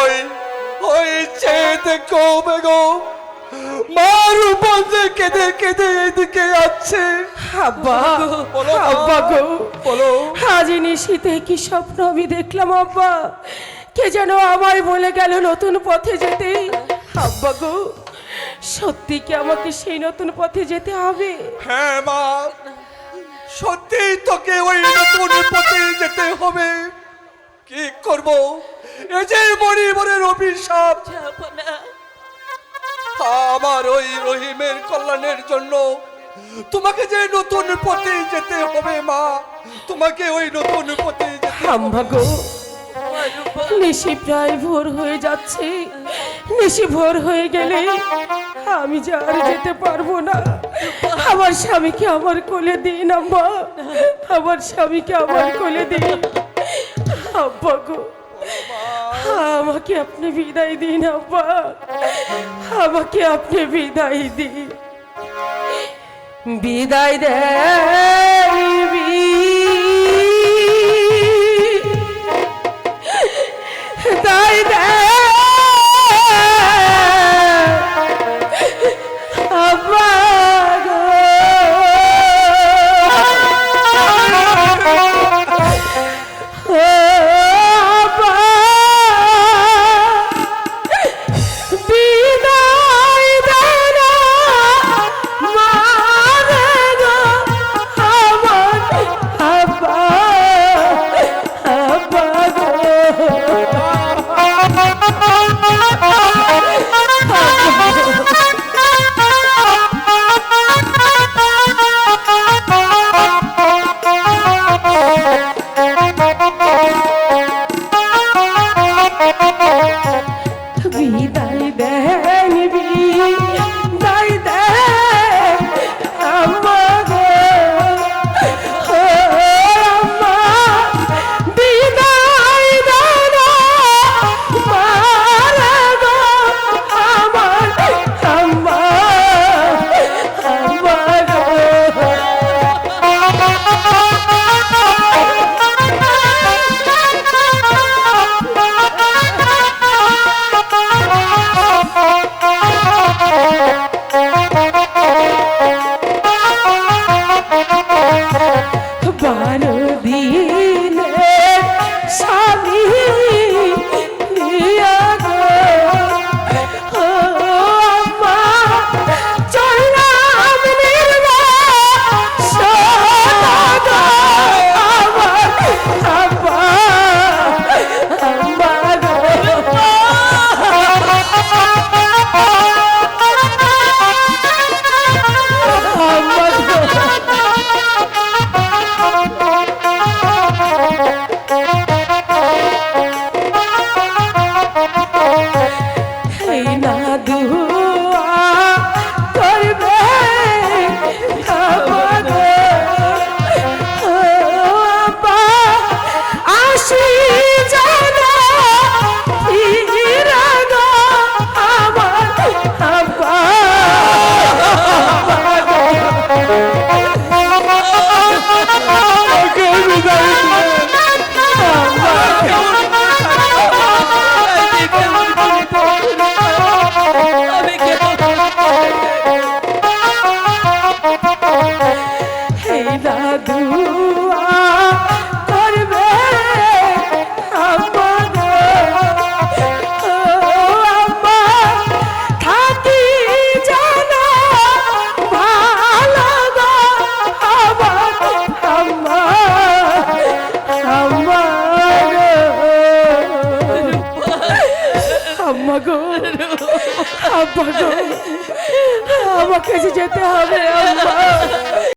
ওই ওই চেয়ে দেখো বেগম মার বন্ধে কেঁদে কেঁদে এদিকে যাচ্ছে। আব্বা আব্বা গো। বলো। আজ নিশীতে কি স্বপ্ন আমি দেখলাম আব্বা? কে যেন আমায় বলে গেল নতুন পথে যেতে। আব্বা গো সত্যি কি আমাকে সেই নতুন পথে যেতে হবে? হ্যাঁ মা। সত্যি তোকে ওই নতুন পথে যেতে হবে। কি করব? এই যে মরি মরে অভিশাপ আমার ওই রহিমের কল্যাণের জন্য তোমাকে যে নতুন পথে যেতে হবে মা তোমাকে ওই নতুন পথে যেতে হবে। নিশি প্রায় ভোর হয়ে যাচ্ছে। নিশি ভোর হয়ে গেলে আমি যে আর যেতে পারব না। আমার স্বামীকে আমার কোলে দিন আম্মা আমার স্বামীকে আমার কোলে দিন। আব্বা গো। আমাকে আপনি বিদায় দিন আপা আমাকে আপনি বিদায় দিন। বিদায় দে তাই দে പാലോ এই আম্মা গো আব্বা গো। আমার কাছে যেতে হবে আম্মা।